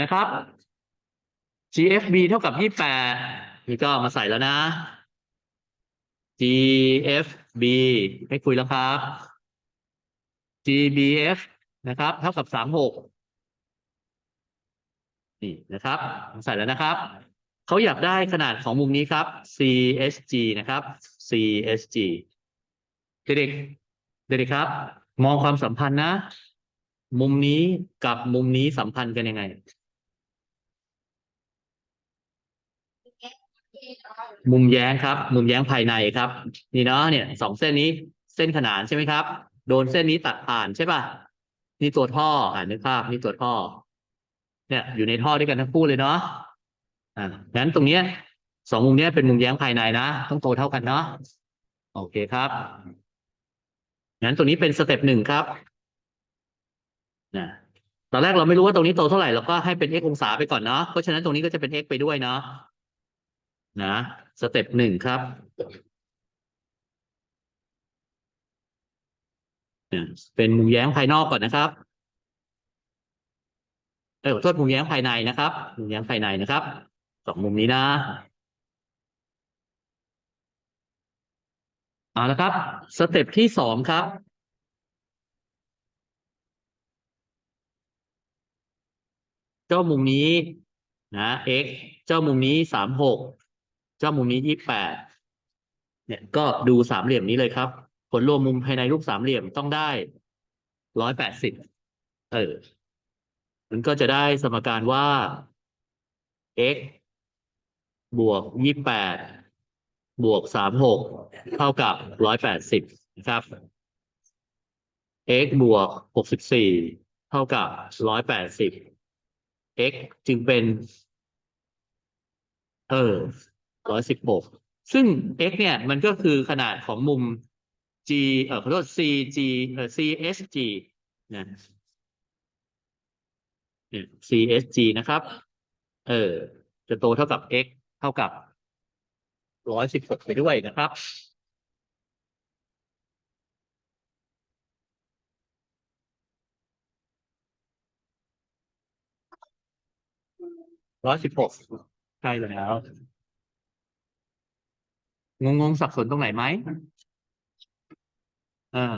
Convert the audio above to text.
นะครับ GFB เท่ากับยี่แปดนี่ก็มาใส่แล้วนะ GFB ให้คุยแล้วครับ GBF นะครับ เท่ากับสามหกนี่นะครับ ใส่แล้วนะครับ เขาอยากได้ขนาดของมุมนี้ครับ CSG นะครับ CSG เด็กๆเด็กๆครับ มองความสัมพันธ์นะ มุมนี้กับมุมนี้สัมพันธ์กันยังไง มุมแย้งครับ มุมแย้งภายในครับ นี่เนาะเนี่ยสองเส้นนี้เส้นขนานใช่ไหมครับ โดนเส้นนี้ตัดผ่านใช่ป่ะนี่ตัวท่ออ่านึกภาพนี่ตัวท่อ เนี่ยอยู่ในท่อด้วยกันทั้งคู่เลยเนาะอ่างั้นตรงเนี้ยสองมุมเนี้ยเป็นมุมแย้งภายในนะต้องโตเท่ากันเนาะโอเคครับงั้นตรงนี้เป็นสเต็ปหนึ่งครับนะตอนแรกเราไม่รู้ว่าตรงนี้โตเท่าไหร่เราก็ให้เป็น x องศาไปก่อนเนาะเพราะฉะนั้นตรงนี้ก็จะเป็น x ไปด้วยเนาะ นะสเต็ปหนึ่งครับเนี่ยเป็นมุมแย้งภายนอกก่อนนะครับเออขอโทษมุมแย้งภายในนะครับมุมแย้งภายในนะครับสองมุมนี้นะเอาละครับสเต็ปที่สองครับเจ้ามุมนี้นะ x เจ้ามุมนี้สามหก เจ้ามุมนี้ยี่แปดเนี่ยก็ดูสามเหลี่ยมนี้เลยครับ ผลรวมมุมภายในรูปสามเหลี่ยมต้องได้ร้อยแปดสิบเออ มันก็จะได้สมการว่า x บวกยี่แปดบวกสามหกเท่ากับร้อยแปดสิบนะครับ x บวกหกสิบสี่เท่ากับร้อยแปดสิบ x จึงเป็น เออ ร้อยสิบหกซึ่ง x เนี่ยมันก็คือขนาดของมุม g เออขอโทษ cg เออ csg นะ CSG นะครับ เออ จะโตเท่ากับ x เท่ากับร้อยสิบหกไปด้วยนะครับร้อยสิบหกใช่แล้ว งงงสับสนตรงไหนไหมอ่า